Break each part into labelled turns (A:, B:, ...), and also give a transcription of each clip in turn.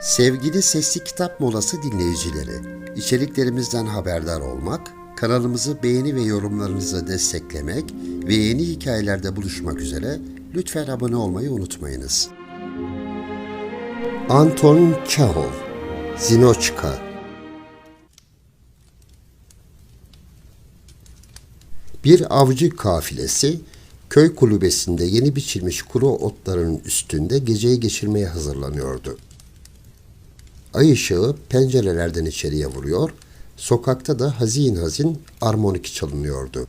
A: Sevgili Sesli Kitap Molası dinleyicileri, içeriklerimizden haberdar olmak, kanalımızı beğeni ve yorumlarınızı desteklemek ve yeni hikayelerde buluşmak üzere lütfen abone olmayı unutmayınız. Anton Çehov, Zinoçka Bir avcı kafilesi köy kulübesinde yeni biçilmiş kuru otların üstünde geceyi geçirmeye hazırlanıyordu. Ay ışığı pencerelerden içeriye vuruyor, sokakta da hazin hazin armonik çalınıyordu.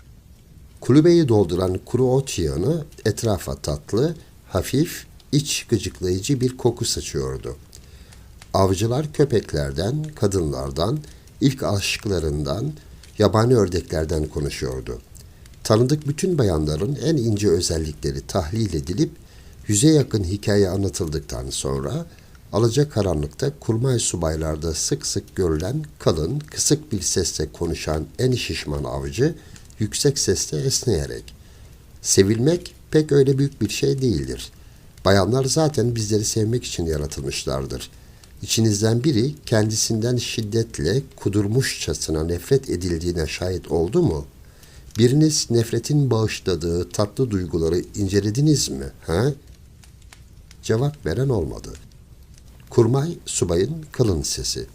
A: Kulübeyi dolduran kuru ot yağını etrafa tatlı, hafif, iç gıcıklayıcı bir koku saçıyordu. Avcılar köpeklerden, kadınlardan, ilk aşklarından, yabani ördeklerden konuşuyordu. Tanıdık bütün bayanların en ince özellikleri tahlil edilip yüze yakın hikaye anlatıldıktan sonra alacakaranlıkta kurmay subaylarda sık sık görülen kalın, kısık bir sesle konuşan en şişman avcı yüksek sesle esneyerek Sevilmek pek öyle büyük bir şey değildir. Bayanlar zaten bizleri sevmek için yaratılmışlardır. İçinizden biri kendisinden şiddetle kudurmuşçasına nefret edildiğine şahit oldu mu? Biriniz nefretin bağışladığı tatlı duyguları incelediniz mi? Ha? Cevap veren olmadı. Kurmay subayın kalın sesi.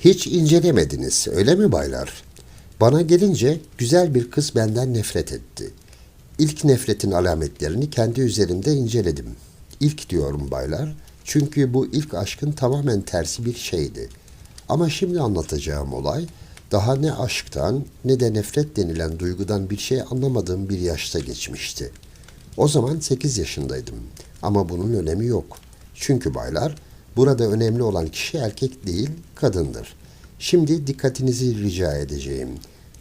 A: Hiç incelemediniz, öyle mi baylar? Bana gelince güzel bir kız benden nefret etti. İlk nefretin alametlerini kendi üzerimde inceledim. İlk diyorum baylar, çünkü bu ilk aşkın tamamen tersi bir şeydi. Ama şimdi anlatacağım olay, daha ne aşktan ne de nefret denilen duygudan bir şey anlamadığım bir yaşta geçmişti. O zaman 8 yaşındaydım. Ama bunun önemi yok. Çünkü baylar, burada önemli olan kişi erkek değil, kadındır. Şimdi dikkatinizi rica edeceğim.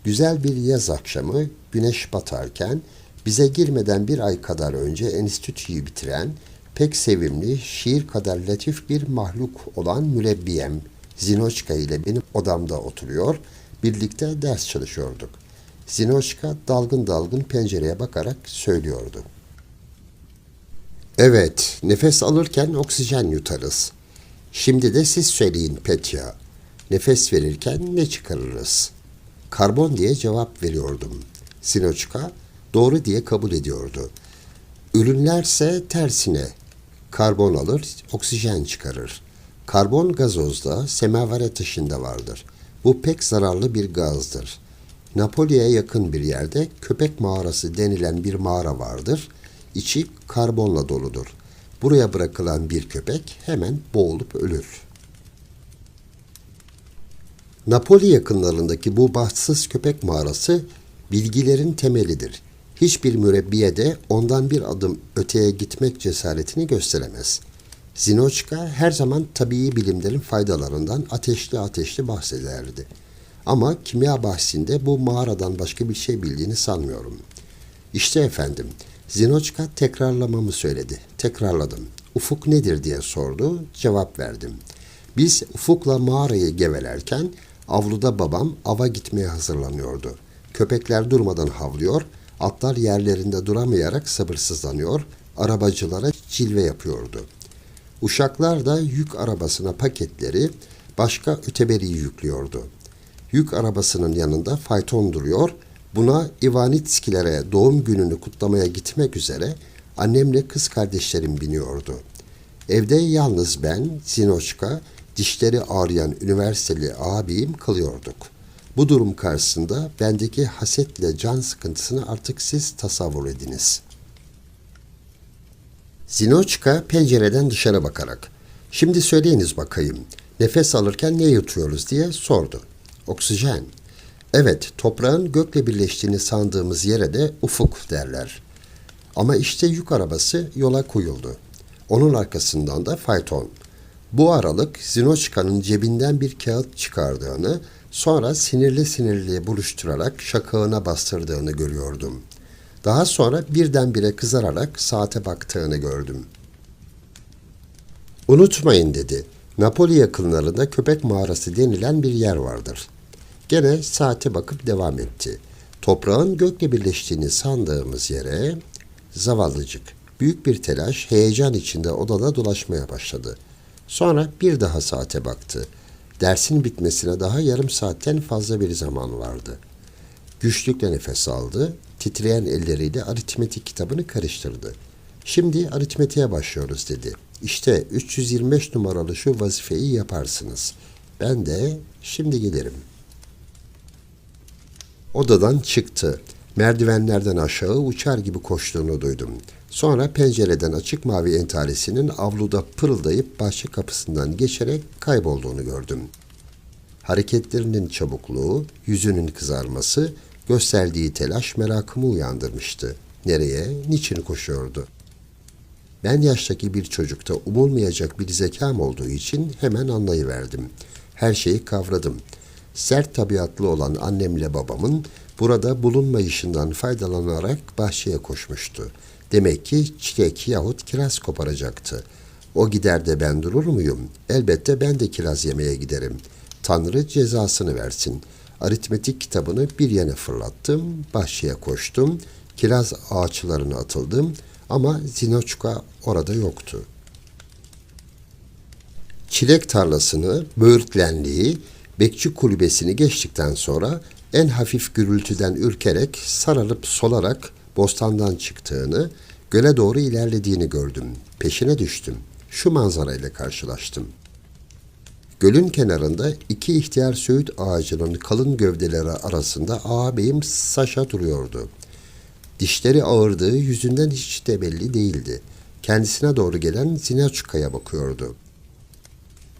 A: Güzel bir yaz akşamı güneş batarken bize girmeden bir ay kadar önce enstitüyü bitiren pek sevimli, şiir kadar latif bir mahluk olan mürebbiyem Zinoçka ile benim odamda oturuyor, birlikte ders çalışıyorduk. Zinoçka dalgın dalgın pencereye bakarak söylüyordu. Evet, nefes alırken oksijen yutarız. Şimdi de siz söyleyin Petya. Nefes verirken ne çıkarırız? Karbon diye cevap veriyordum. Sinoçka doğru diye kabul ediyordu. Ürünlerse tersine. Karbon alır, oksijen çıkarır. Karbon gazozda, semavere taşında vardır. Bu pek zararlı bir gazdır. Napoli'ye yakın bir yerde köpek mağarası denilen bir mağara vardır. İçi karbonla doludur. Buraya bırakılan bir köpek hemen boğulup ölür. Napoli yakınlarındaki bu bahtsız köpek mağarası bilgilerin temelidir. Hiçbir mürebbiye de ondan bir adım öteye gitmek cesaretini gösteremez. Zinoçka her zaman tabii bilimlerin faydalarından ateşli ateşli bahsederdi. Ama kimya bahsinde bu mağaradan başka bir şey bildiğini sanmıyorum. İşte efendim, Zinoçka tekrarlamamı söyledi. Tekrarladım. Ufuk nedir diye sordu, cevap verdim. Biz ufukla mağarayı gevelerken avluda babam ava gitmeye hazırlanıyordu. Köpekler durmadan havlıyor, atlar yerlerinde duramayarak sabırsızlanıyor, arabacılara cilve yapıyordu. Uşaklar da yük arabasına paketleri, başka öteberiyi yüklüyordu. Yük arabasının yanında fayton duruyor, buna Ivanitskilere doğum gününü kutlamaya gitmek üzere annemle kız kardeşlerim biniyordu. Evde yalnız ben, Zinoçka, dişleri ağrıyan üniversiteli abim kalıyorduk. Bu durum karşısında bendeki hasetle can sıkıntısını artık siz tasavvur ediniz. Zinoçka pencereden dışarı bakarak, şimdi söyleyiniz bakayım, nefes alırken ne yutuyoruz diye sordu. Oksijen. Evet, toprağın gökle birleştiğini sandığımız yere de ufuk derler. Ama işte yük arabası yola koyuldu. Onun arkasından da fayton. Bu aralık Zinoçka'nın cebinden bir kağıt çıkardığını, sonra sinirli sinirli buluşturarak şakağına bastırdığını görüyordum. Daha sonra birdenbire kızararak saate baktığını gördüm. Unutmayın dedi. Napoli yakınlarında köpek mağarası denilen bir yer vardır. Gene saate bakıp devam etti. Toprağın gökle birleştiğini sandığımız yere zavallıcık büyük bir telaş, heyecan içinde odada dolaşmaya başladı. Sonra bir daha saate baktı. Dersin bitmesine daha yarım saatten fazla bir zaman vardı. Güçlükle nefes aldı, titreyen elleriyle aritmetik kitabını karıştırdı. Şimdi aritmetiğe başlıyoruz dedi. İşte 325 numaralı şu vazifeyi yaparsınız. Ben de şimdi gelirim. Odadan çıktı. Merdivenlerden aşağı uçar gibi koştuğunu duydum. Sonra pencereden açık mavi entaresinin avluda pırıldayıp bahçe kapısından geçerek kaybolduğunu gördüm. Hareketlerinin çabukluğu, yüzünün kızarması, gösterdiği telaş merakımı uyandırmıştı. Nereye, niçin koşuyordu? Ben yaştaki bir çocukta umulmayacak bir zekam olduğu için hemen anlayıverdim. Her şeyi kavradım. Sert tabiatlı olan annemle babamın burada bulunmayışından faydalanarak bahçeye koşmuştu. Demek ki çilek yahut kiraz koparacaktı. O gider de ben durur muyum? Elbette ben de kiraz yemeye giderim. Tanrı cezasını versin. Aritmetik kitabını bir yana fırlattım, bahçeye koştum, kiraz ağaçlarına atıldım ama Zinoçka orada yoktu. Çilek tarlasını, böğürtlenliği, bekçi kulübesini geçtikten sonra en hafif gürültüden ürkerek sararıp solarak bostandan çıktığını, göle doğru ilerlediğini gördüm. Peşine düştüm. Şu manzarayla karşılaştım. Gölün kenarında iki ihtiyar söğüt ağacının kalın gövdeleri arasında ağabeyim Saşa duruyordu. Dişleri ağırdığı yüzünden hiç de belli değildi. Kendisine doğru gelen Zinaçka'ya bakıyordu.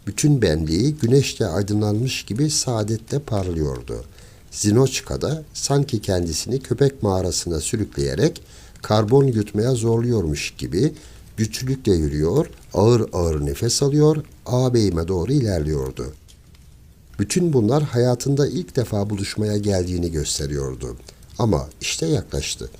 A: Bütün benliği güneşle aydınlanmış gibi saadetle parlıyordu. Zinoçka da sanki kendisini köpek mağarasına sürükleyerek karbon yutmaya zorluyormuş gibi güçlükle yürüyor, ağır ağır nefes alıyor, ağabeyime doğru ilerliyordu. Bütün bunlar hayatında ilk defa buluşmaya geldiğini gösteriyordu. Ama işte yaklaştı.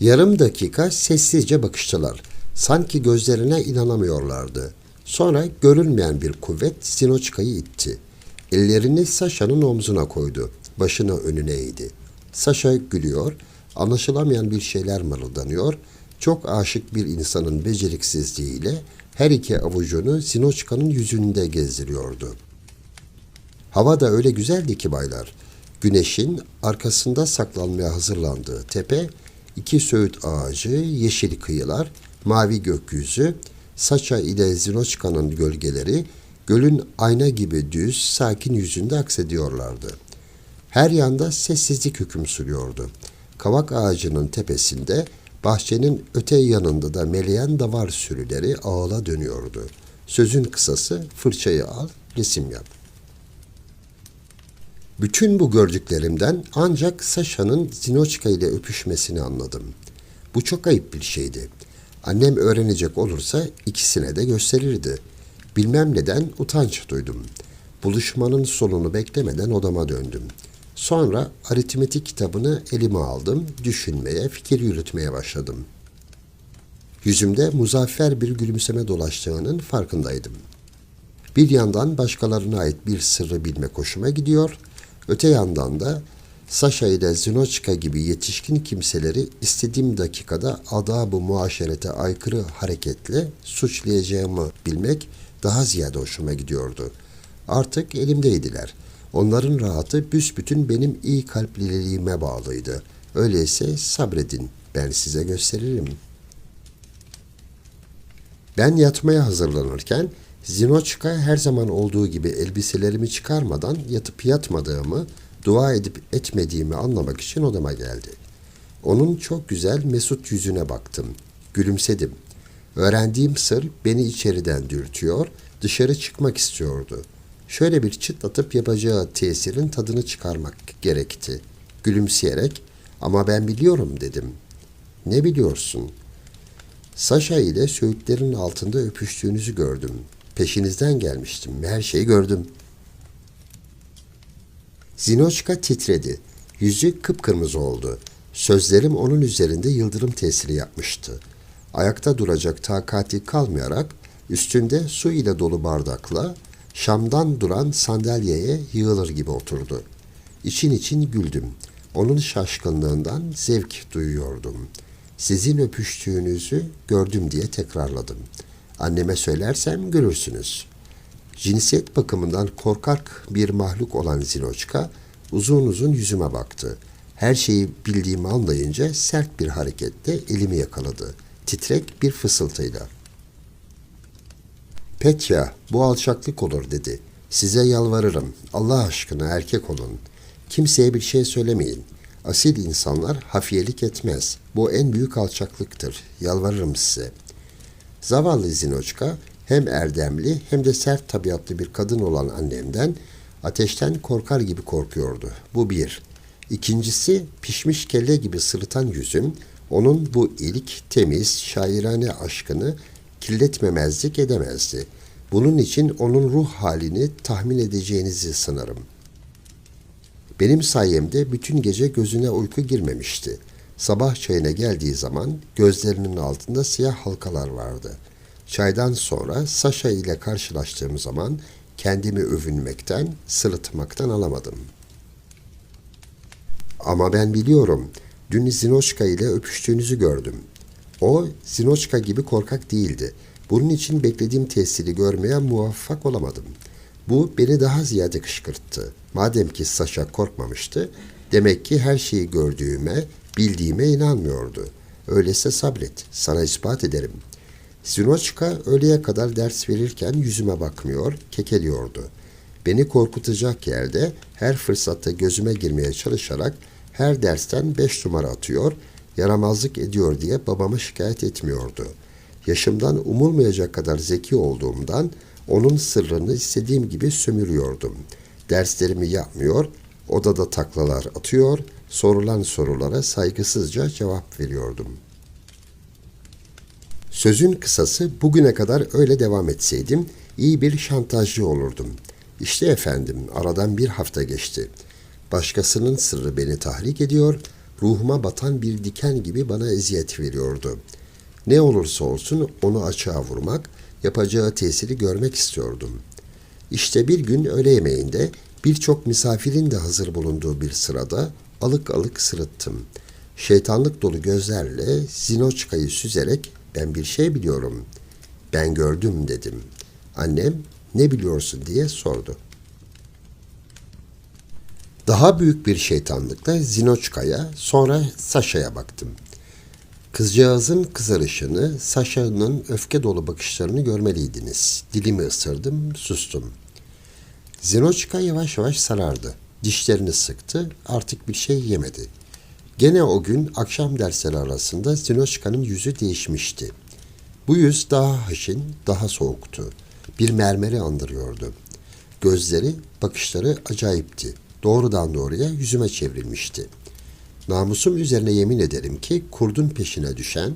A: Yarım dakika sessizce bakıştılar. Sanki gözlerine inanamıyorlardı. Sonra görünmeyen bir kuvvet Zinoçka'yı itti. Ellerini Sasha'nın omzuna koydu. Başını önüne eğdi. Sasha gülüyor, anlaşılamayan bir şeyler mırıldanıyor. Çok aşık bir insanın beceriksizliğiyle her iki avucunu Zinoçka'nın yüzünde gezdiriyordu. Hava da öyle güzeldi ki baylar. Güneşin arkasında saklanmaya hazırlandığı tepe, iki söğüt ağacı, yeşil kıyılar, mavi gökyüzü, Saça ile Zinoçka'nın gölgeleri gölün ayna gibi düz, sakin yüzünde aksediyorlardı. Her yanda sessizlik hüküm sürüyordu. Kavak ağacının tepesinde, bahçenin öte yanında da meleyen davar sürüleri ağla dönüyordu. Sözün kısası fırçayı al, resim yap. Bütün bu gördüklerimden ancak Sasha'nın Zinoçka ile öpüşmesini anladım. Bu çok ayıp bir şeydi. Annem öğrenecek olursa ikisine de gösterirdi. Bilmem neden utanç duydum. Buluşmanın sonunu beklemeden odama döndüm. Sonra aritmetik kitabını elime aldım, düşünmeye, fikir yürütmeye başladım. Yüzümde muzaffer bir gülümseme dolaştığının farkındaydım. Bir yandan başkalarına ait bir sırrı bilmek hoşuma gidiyor, öte yandan da Sasha ile Zinoçka gibi yetişkin kimseleri istediğim dakikada adab-ı muaşerete aykırı hareketle suçlayacağımı bilmek daha ziyade hoşuma gidiyordu. Artık elimdeydiler. Onların rahatı büsbütün benim iyi kalpliliğime bağlıydı. Öyleyse sabredin, ben size gösteririm. Ben yatmaya hazırlanırken Zinoçka her zaman olduğu gibi elbiselerimi çıkarmadan yatıp yatmadığımı, dua edip etmediğimi anlamak için odama geldi. Onun çok güzel mesut yüzüne baktım. Gülümsedim. Öğrendiğim sır beni içeriden dürtüyor, dışarı çıkmak istiyordu. Şöyle bir çıt atıp yapacağı tesirin tadını çıkarmak gerekti. Gülümseyerek ama ben biliyorum dedim. Ne biliyorsun? Saşa ile söğütlerin altında öpüştüğünüzü gördüm. Peşinizden gelmiştim. Her şeyi gördüm. Zinoçka titredi. Yüzü kıpkırmızı oldu. Sözlerim onun üzerinde yıldırım tesiri yapmıştı. Ayakta duracak takati kalmayarak üstünde su ile dolu bardakla Şam'dan duran sandalyeye yığılır gibi oturdu. İçin için güldüm. Onun şaşkınlığından zevk duyuyordum. Sizin öpüştüğünüzü gördüm diye tekrarladım. Anneme söylersem görürsünüz. Cinsiyet bakımından korkak bir mahluk olan Zinoçka uzun uzun yüzüme baktı. Her şeyi bildiğimi anlayınca sert bir hareketle elimi yakaladı. Titrek bir fısıltıyla. Petya, bu alçaklık olur dedi. Size yalvarırım. Allah aşkına erkek olun. Kimseye bir şey söylemeyin. Asil insanlar hafiyelik etmez. Bu en büyük alçaklıktır. Yalvarırım size. Zavallı Zinoçka hem erdemli hem de sert tabiatlı bir kadın olan annemden ateşten korkar gibi korkuyordu. Bu bir. İkincisi pişmiş kelle gibi sırıtan yüzüm onun bu ilk, temiz, şairane aşkını kirletmemezlik edemezdi. Bunun için onun ruh halini tahmin edeceğinizi sanırım. Benim sayemde bütün gece gözüne uyku girmemişti. Sabah çayına geldiği zaman gözlerinin altında siyah halkalar vardı. Çaydan sonra Saşa ile karşılaştığım zaman kendimi övünmekten, sırıtmaktan alamadım. Ama ben biliyorum, dün Zinoçka ile öpüştüğünüzü gördüm. O Zinoçka gibi korkak değildi. Bunun için beklediğim tesiri görmeye muvaffak olamadım. Bu beni daha ziyade kışkırttı. Madem ki Saşa korkmamıştı, demek ki her şeyi gördüğüme, bildiğime inanmıyordu. Öyleyse sabret, sana ispat ederim. Zinoçka öğleye kadar ders verirken yüzüme bakmıyor, kekeliyordu. Beni korkutacak yerde her fırsatta gözüme girmeye çalışarak her dersten beş numara atıyor, yaramazlık ediyor diye babama şikayet etmiyordu. Yaşımdan umulmayacak kadar zeki olduğumdan onun sırrını istediğim gibi sömürüyordum. Derslerimi yapmıyor, odada taklalar atıyor, sorulan sorulara saygısızca cevap veriyordum. Sözün kısası bugüne kadar öyle devam etseydim iyi bir şantajcı olurdum. İşte efendim aradan bir hafta geçti. Başkasının sırrı beni tahrik ediyor, ruhuma batan bir diken gibi bana eziyet veriyordu. Ne olursa olsun onu açığa vurmak, yapacağı tesiri görmek istiyordum. İşte bir gün öğle yemeğinde birçok misafirin de hazır bulunduğu bir sırada alık alık sırıttım. Şeytanlık dolu gözlerle Zinoçka'yı süzerek ben bir şey biliyorum. Ben gördüm dedim. Annem ne biliyorsun diye sordu. Daha büyük bir şeytanlıkla Zinoçka'ya sonra Saşa'ya baktım. Kızcağızın kızarışını, Saşa'nın öfke dolu bakışlarını görmeliydiniz. Dilimi ısırdım, sustum. Zinoçka yavaş yavaş sarardı. Dişlerini sıktı, artık bir şey yemedi. Gene o gün akşam dersleri arasında Zinoçka'nın yüzü değişmişti. Bu yüz daha haşin, daha soğuktu. Bir mermeri andırıyordu. Gözleri, bakışları acayipti. Doğrudan doğruya yüzüme çevrilmişti. Namusum üzerine yemin ederim ki kurdun peşine düşen,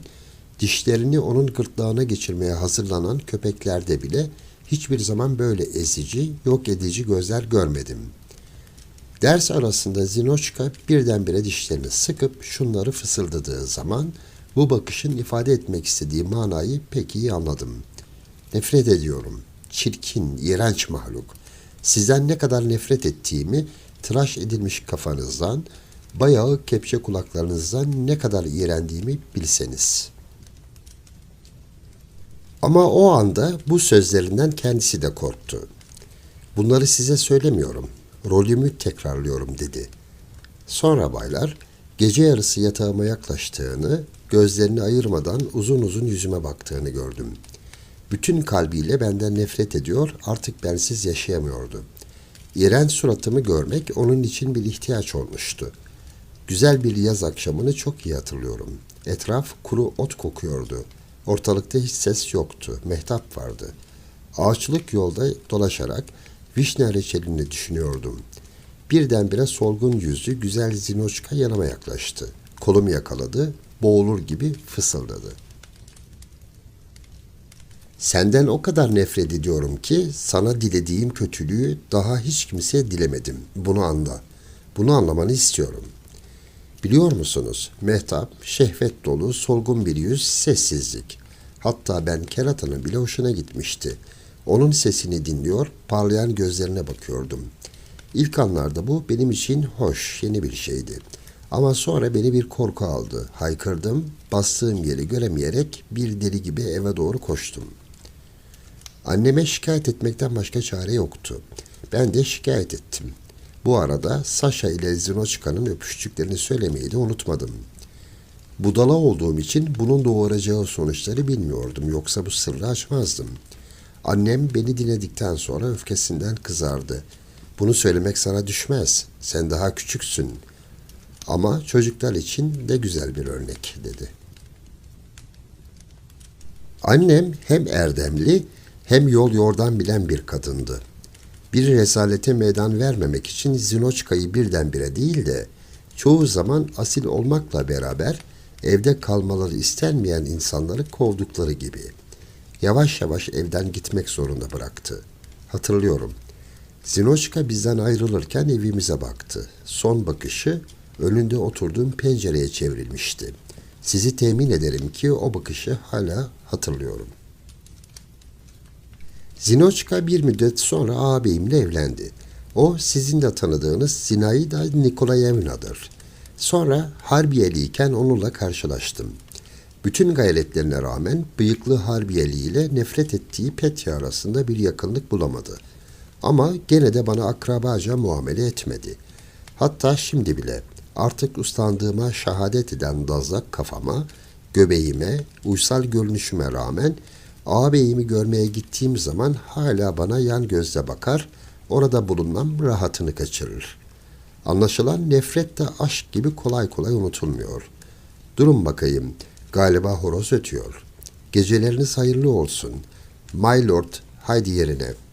A: dişlerini onun gırtlağına geçirmeye hazırlanan köpeklerde bile hiçbir zaman böyle ezici, yok edici gözler görmedim. Ders arasında Zinoçka birdenbire dişlerini sıkıp şunları fısıldadığı zaman bu bakışın ifade etmek istediği manayı pek iyi anladım. Nefret ediyorum. Çirkin, iğrenç mahluk. Sizden ne kadar nefret ettiğimi tıraş edilmiş kafanızdan, bayağı kepçe kulaklarınızdan ne kadar iğrendiğimi bilseniz. Ama o anda bu sözlerinden kendisi de korktu. Bunları size söylemiyorum. Rolümü tekrarlıyorum dedi. Sonra baylar gece yarısı yatağıma yaklaştığını, gözlerini ayırmadan uzun uzun yüzüme baktığını gördüm. Bütün kalbiyle benden nefret ediyor, artık bensiz yaşayamıyordu. İğrenç suratımı görmek onun için bir ihtiyaç olmuştu. Güzel bir yaz akşamını çok iyi hatırlıyorum. Etraf kuru ot kokuyordu. Ortalıkta hiç ses yoktu. Mehtap vardı. Ağaçlık yolda dolaşarak vişne reçelini düşünüyordum. Birdenbire solgun yüzlü güzel Zinoçka yanıma yaklaştı. Kolumu yakaladı, boğulur gibi fısıldadı. Senden o kadar nefret ediyorum ki sana dilediğim kötülüğü daha hiç kimseye dilemedim. Bunu anla. Bunu anlamanı istiyorum. Biliyor musunuz? Mehtap, şehvet dolu, solgun bir yüz, sessizlik. Hatta ben keratanın bile hoşuna gitmişti. Onun sesini dinliyor, parlayan gözlerine bakıyordum. İlk anlarda bu benim için hoş, yeni bir şeydi. Ama sonra beni bir korku aldı. Haykırdım, bastığım yeri göremeyerek bir deli gibi eve doğru koştum. Anneme şikayet etmekten başka çare yoktu. Ben de şikayet ettim. Bu arada Sasha ile Zinochka'nın öpüştüklerini söylemeyi de unutmadım. Budala olduğum için bunun doğuracağı sonuçları bilmiyordum. Yoksa bu sırrı açmazdım. Annem beni dinledikten sonra öfkesinden kızardı. Bunu söylemek sana düşmez. Sen daha küçüksün. Ama çocuklar için de güzel bir örnek dedi. Annem hem erdemli hem yol yordan bilen bir kadındı. Bir rezalete meydan vermemek için Zinoçka'yı birdenbire değil de çoğu zaman asil olmakla beraber evde kalmaları istenmeyen insanları kovdukları gibi. Yavaş yavaş evden gitmek zorunda bıraktı. Hatırlıyorum. Zinoçka bizden ayrılırken evimize baktı. Son bakışı önünde oturduğum pencereye çevrilmişti. Sizi temin ederim ki o bakışı hala hatırlıyorum. Zinoçka bir müddet sonra ağabeyimle evlendi. O sizin de tanıdığınız Zinaida Nikolayevna'dır. Sonra Harbiyeliyken onunla karşılaştım. Bütün gayretlerine rağmen bıyıklı Harbiyeli ile nefret ettiği Petya arasında bir yakınlık bulamadı. Ama gene de bana akrabaca muamele etmedi. Hatta şimdi bile artık uslandığıma şehadet eden dazlak kafama, göbeğime, uysal görünüşüme rağmen ağabeyimi görmeye gittiğim zaman hala bana yan gözle bakar, orada bulunmam rahatını kaçırır. Anlaşılan nefret de aşk gibi kolay kolay unutulmuyor. Durun bakayım, galiba horoz ötüyor. Geceleriniz hayırlı olsun. My Lord, haydi yerine.''